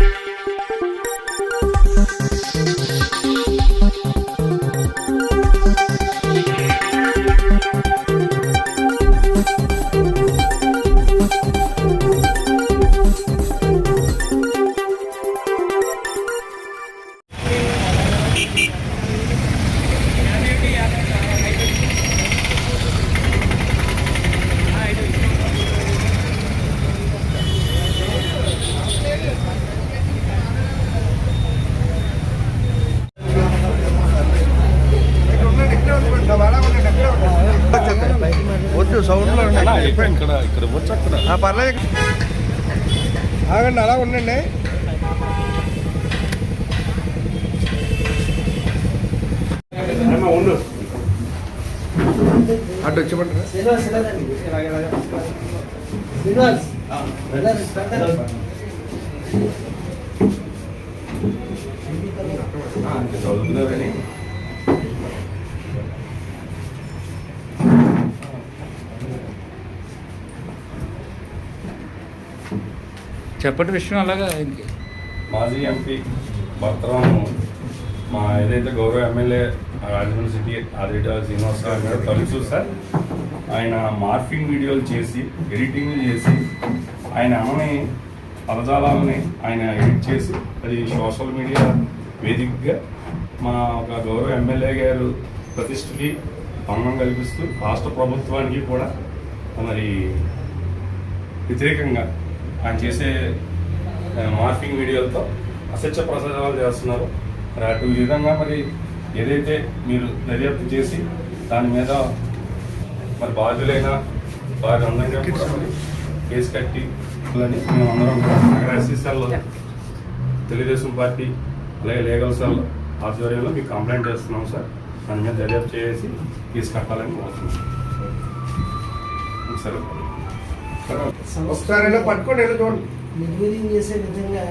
you పర్లేదు ఆగండి అలా ఉండండి అటు వచ్చేమంటారా చదువుతున్నారని చెప్పటి విషయం అలాగా ఆయనకి మాజీ ఎంపీ భర్తరాము మా ఏదైతే గౌరవ ఎమ్మెల్యే రాజమండ్రి సిటీ ఆదిరెడ్డి శ్రీనివాసరావు గారు మీద తలుసు సార్ ఆయన మార్ఫింగ్ వీడియోలు చేసి ఎడిటింగ్ చేసి ఆయన అమ్మని పదజాలాలని ఆయన ఎడిట్ చేసి అది సోషల్ మీడియా వేదికగా మా ఒక గౌరవ ఎమ్మెల్యే గారు ప్రతిష్టకి భంగం కల్పిస్తూ రాష్ట్ర ప్రభుత్వానికి కూడా మరి వ్యతిరేకంగా ఆయన చేసే మార్ఫింగ్ వీడియోలతో అసత్య ప్రసారాలు చేస్తున్నారు. మరి అటు విధంగా మరి ఏదైతే మీరు దర్యాప్తు చేసి దాని మీద మరి బాధ్యులైన వారి అందంగా మరి కేసు కట్టి అని మేము అందరం నగర ఎస్సీసాల్లో తెలుగుదేశం పార్టీ అలాగే లీగల్ సెల్ ఆధ్వర్యంలో మీకు కంప్లైంట్ చేస్తున్నాం సార్. దాని మీద దర్యాప్తు చేసి కేసు కట్టాలని కోరుతున్నాం. సరే. ఒకసారి పట్టుకోండి వెళ్ళి చూడండి. నిర్వీర్యం చేసే విధంగా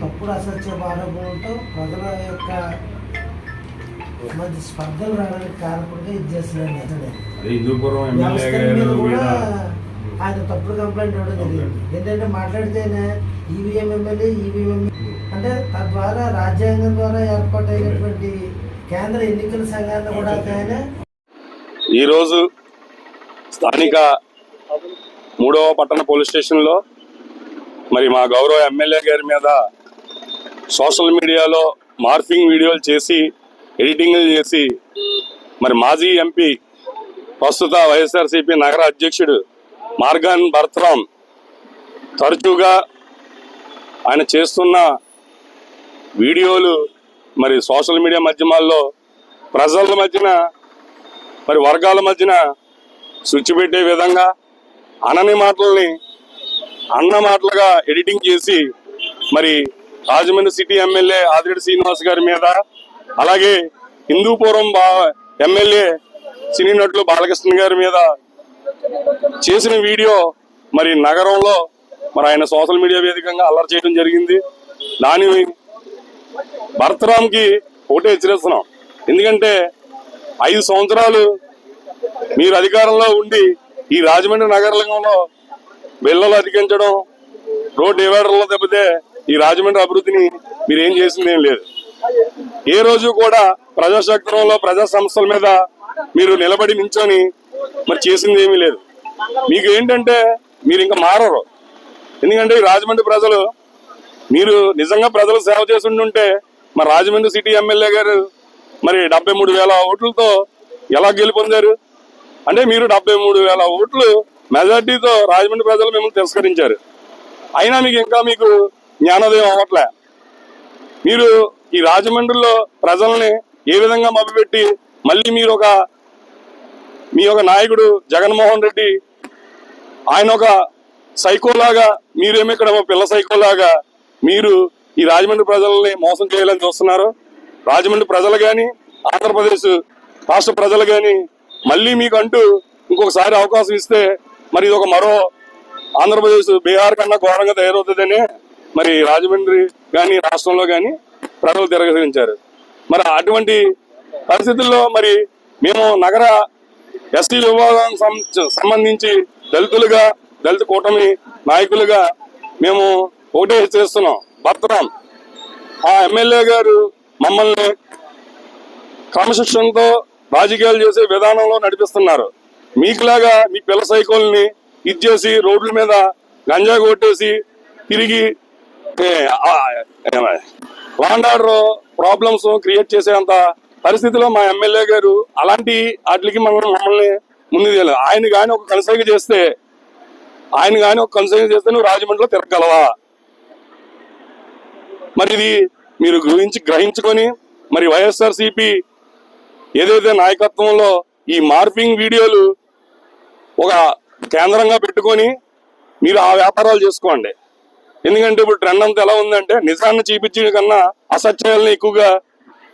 తప్పుడు అసత్య ఆరోపణలతో ప్రజల యొక్క మధ్య స్పర్ధలు రావడానికి కారకుడిగా ఇది గారు కూడా ఆయన తప్పుడు కంప్లైంట్ ఇవ్వడం జరిగింది. ఏంటంటే మాట్లాడితేనే ఈవీఎం ఎమ్మెల్యే ఈవీఎం అంటే తద్వారా రాజ్యాంగం ద్వారా ఏర్పాటైనటువంటి కేంద్ర ఎన్నికల సంఘాన్ని కూడా ఆయన ఈరోజు స్థానిక మూడవ పట్టణ పోలీస్ స్టేషన్లో మరి మా గౌరవ ఎమ్మెల్యే గారి మీద సోషల్ మీడియాలో మార్ఫింగ్ వీడియోలు చేసి ఎడిటింగ్లు చేసి మరి మాజీ ఎంపీ ప్రస్తుత వైఎస్ఆర్సీపీ నగర అధ్యక్షుడు మార్గాన్ భరత్రామ్ తరచుగా ఆయన చేస్తున్న వీడియోలు మరి సోషల్ మీడియా మాధ్యమాల్లో ప్రజల మధ్యన మరి వర్గాల మధ్యన స్విచ్ పెట్టే విధంగా అనని మాటల్ని అన్న మాటలుగా ఎడిటింగ్ చేసి మరి రాజమండ్రి సిటీ ఎమ్మెల్యే ఆదిరెడ్డి శ్రీనివాస్ గారి మీద అలాగే హిందూపురం బా ఎమ్మెల్యే సినీ నటులు బాలకృష్ణ గారి మీద చేసిన వీడియో మరి నగరంలో మరి ఆయన సోషల్ మీడియా వేదికగా అల్లరి చేయడం జరిగింది. దాని భరతరామ్కి ఒకటే హెచ్చరిస్తున్నాం. ఎందుకంటే ఐదు సంవత్సరాలు మీరు అధికారంలో ఉండి ఈ రాజమండ్రి నగరంలో బిల్లలు అధికించడం రోడ్ డివైడర్లు తప్పితే ఈ రాజమండ్రి అభివృద్ధిని మీరు ఏం చేసింది ఏం లేదు. ఏ రోజు కూడా ప్రజాశక్తంలో ప్రజా సంస్థల మీద మీరు నిలబడి నించొని మరి చేసింది ఏమీ లేదు. మీకు ఏంటంటే మీరు ఇంకా మారరు. ఎందుకంటే ఈ రాజమండ్రి ప్రజలు మీరు నిజంగా ప్రజలు సేవ చేసి మరి రాజమండ్రి సిటీ ఎమ్మెల్యే గారు మరి డెబ్బై మూడు వేల ఓట్లతో ఎలా గెలుపొందారు? అంటే మీరు డెబ్బై మూడు వేల ఓట్లు మెజార్టీతో రాజమండ్రి ప్రజలు మిమ్మల్ని తిరస్కరించారు. అయినా మీకు ఇంకా మీకు జ్ఞానోదయం అవ్వట్లే. మీరు ఈ రాజమండ్రిలో ప్రజల్ని ఏ విధంగా మభ్యపెట్టి మళ్ళీ మీరు ఒక మీ ఒక నాయకుడు జగన్మోహన్ రెడ్డి ఆయన ఒక సైకోలాగా మీరేమో ఇక్కడ ఒక పిల్ల సైకోలాగా మీరు ఈ రాజమండ్రి ప్రజల్ని మోసం చేయాలని చూస్తున్నారు. రాజమండ్రి ప్రజలు కానీ ఆంధ్రప్రదేశ్ రాష్ట్ర ప్రజలు కానీ మళ్ళీ మీకు అంటూ ఇంకొకసారి అవకాశం ఇస్తే మరి ఇది ఒక మరో ఆంధ్రప్రదేశ్ బీహార్ కన్నా ఘోరంగా తయారవుతుందని మరి రాజమండ్రి కానీ రాష్ట్రంలో కానీ ప్రజలు తిరగరించారు మరి అటువంటి పరిస్థితుల్లో మరి మేము నగర ఎస్టీ విభాగం సం- సంబంధించి దళితులుగా దళిత కూటమి నాయకులుగా మేము ఒకటే చేస్తున్నాం. భర్తరాం ఆ ఎమ్మెల్యే గారు మమ్మల్ని క్రమశిక్షణతో రాజకీయాలు చేసే విధానంలో నడిపిస్తున్నారు. మీకులాగా మీ పిల్ల సైకిల్ని ఇచ్చేసి రోడ్ల మీద గంజా కొట్టేసి తిరిగి లాండ్ ప్రాబ్లమ్స్ క్రియేట్ చేసేంత పరిస్థితిలో మా ఎమ్మెల్యే గారు అలాంటి వాటికి మనం మమ్మల్ని ముందు తీయలేదు ఆయన కానీ ఒక కన్సైగ చేస్తే ఆయన కానీ ఒక కన్సైగ చేస్తే నువ్వు రాజమండ్రిలో తిరగలవా మరి ఇది మీరు గురించి గ్రహించుకొని మరి వైఎస్ఆర్సిపి ఏదైతే నాయకత్వంలో ఈ మార్పింగ్ వీడియోలు ఒక కేంద్రంగా పెట్టుకొని మీరు ఆ వ్యాపారాలు చేసుకోండి. ఎందుకంటే ఇప్పుడు ట్రెండ్ అంతా ఎలా ఉందంటే నిజాన్ని చూపించే కన్నా అసత్యాలను ఎక్కువగా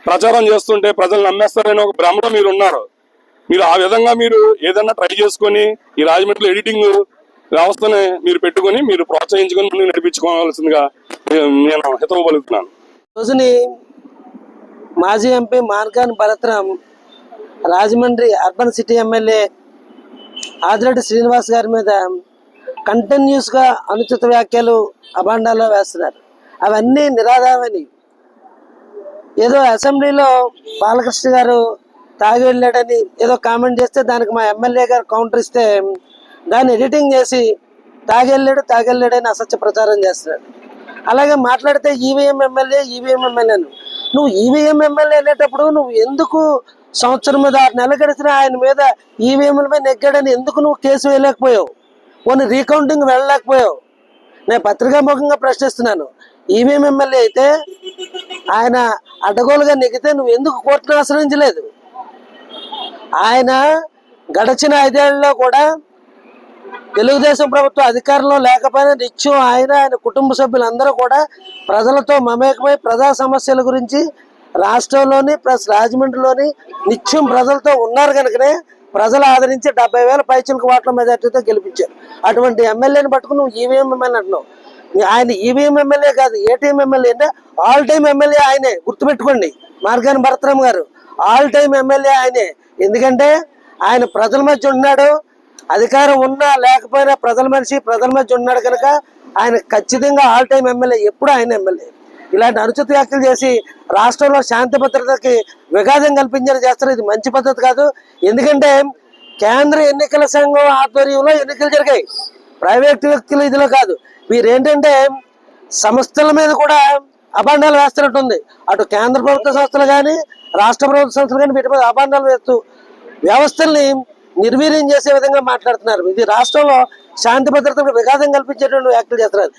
ప్రచారం చేస్తుంటే ప్రజలు నమ్మేస్తారని ఒక భ్రమలో మీరు ఉన్నారు. మీరు ఆ విధంగా మీరు ఏదన్నా ట్రై చేసుకొని ఈ రాజమండ్రిలో ఎడిటింగ్ వ్యవస్థని మీరు పెట్టుకొని మీరు ప్రోత్సహించుకొని ముందుకు నడిపించుకోవాల్సిందిగా నేను హితవు పలుకుతున్నాను. రోజుని మాజీ MP Margani Bharatram Rajahmundry urban city MLA Adireddy Srinivas గారి మీద కంటిన్యూస్గా అనుచిత వ్యాఖ్యలు అభాండాలో వేస్తున్నారు. అవన్నీ నిరాధారమైనవి ఏదో అసెంబ్లీలో బాలకృష్ణ గారు తాగి వెళ్ళాడని ఏదో కామెంట్ చేస్తే దానికి మా ఎమ్మెల్యే గారు కౌంటర్ ఇస్తే దాన్ని ఎడిటింగ్ చేసి తాగెళ్ళాడు తాగెళ్ళాడని అసత్య ప్రచారం చేస్తున్నాడు. అలాగే మాట్లాడితే ఈవీఎం ఎమ్మెల్యే ఈవీఎం ఎమ్మెల్యేను. నువ్వు ఈవీఎం ఎమ్మెల్యే అనేటప్పుడు నువ్వు ఎందుకు సంవత్సరం మీద ఆరు నెలలు గడిచిన ఆయన మీద ఈవీఎంల మీద నెగ్గాడని ఎందుకు నువ్వు కేసు వేయలేకపోయావు? కొన్ని రీకౌంటింగ్ వెళ్ళలేకపోయావు? నేను పత్రికాముఖంగా ప్రశ్నిస్తున్నాను. ఈవీఎం ఎమ్మెల్యే అయితే ఆయన అడ్డగోలుగా నెగ్గితే నువ్వు ఎందుకు కోర్టును ఆశ్రయించలేదు? ఆయన గడిచిన ఐదేళ్ళలో కూడా తెలుగుదేశం ప్రభుత్వం అధికారంలో లేకపోయినా నిత్యం ఆయన ఆయన కుటుంబ సభ్యులందరూ కూడా ప్రజలతో మమేకమై ప్రజా సమస్యల గురించి రాష్ట్రంలోని ప్లస్ రాజమండ్రిలోని నిత్యం ప్రజలతో ఉన్నారు కనుకనే ప్రజలు ఆదరించి డెబ్బై వేల పైచులకు ఓట్ల మెజార్టీతో గెలిపించారు. అటువంటి ఎమ్మెల్యేని పట్టుకుని నువ్వు ఈవీఎం ఎమ్మెల్యే అంటున్నావు. ఆయన ఈవీఎం ఎమ్మెల్యే కాదు ఏటీఎం ఎమ్మెల్యే అంటే ఆల్ టైమ్ ఎమ్మెల్యే ఆయనే గుర్తుపెట్టుకోండి. మార్గాని భరతరామ్ గారు ఆల్ టైమ్ ఎమ్మెల్యే ఆయనే. ఎందుకంటే ఆయన ప్రజల మధ్య ఉన్నాడు అధికారం ఉన్నా లేకపోయినా ప్రజల మనిషి ప్రజల మధ్య ఉన్నాడు కనుక ఆయన ఖచ్చితంగా ఆల్ టైమ్ ఎమ్మెల్యే ఎప్పుడు ఆయన ఎమ్మెల్యే ఇలాంటి అనుచిత వ్యాఖ్యలు చేసి రాష్ట్రంలో శాంతి భద్రతకి విఘాతం కల్పించారు చేస్తారు. ఇది మంచి పద్ధతి కాదు. ఎందుకంటే కేంద్ర ఎన్నికల సంఘం ఆధ్వర్యంలో ఎన్నికలు జరిగాయి. ప్రైవేట్ వ్యక్తులు ఇదిలో కాదు. వీరేంటంటే సంస్థల మీద కూడా అభాండాలు వేస్తున్నట్టుంది. అటు కేంద్ర ప్రభుత్వ సంస్థలు కానీ రాష్ట్ర ప్రభుత్వ సంస్థలు కానీ వీటి మీద అభాండాలు వేస్తూ వ్యవస్థల్ని నిర్వీర్యం చేసే విధంగా మాట్లాడుతున్నారు. ఇది రాష్ట్రంలో శాంతి భద్రతకు విఘాతం కల్పించేటువంటి వ్యాఖ్యలు చేస్తున్నారు.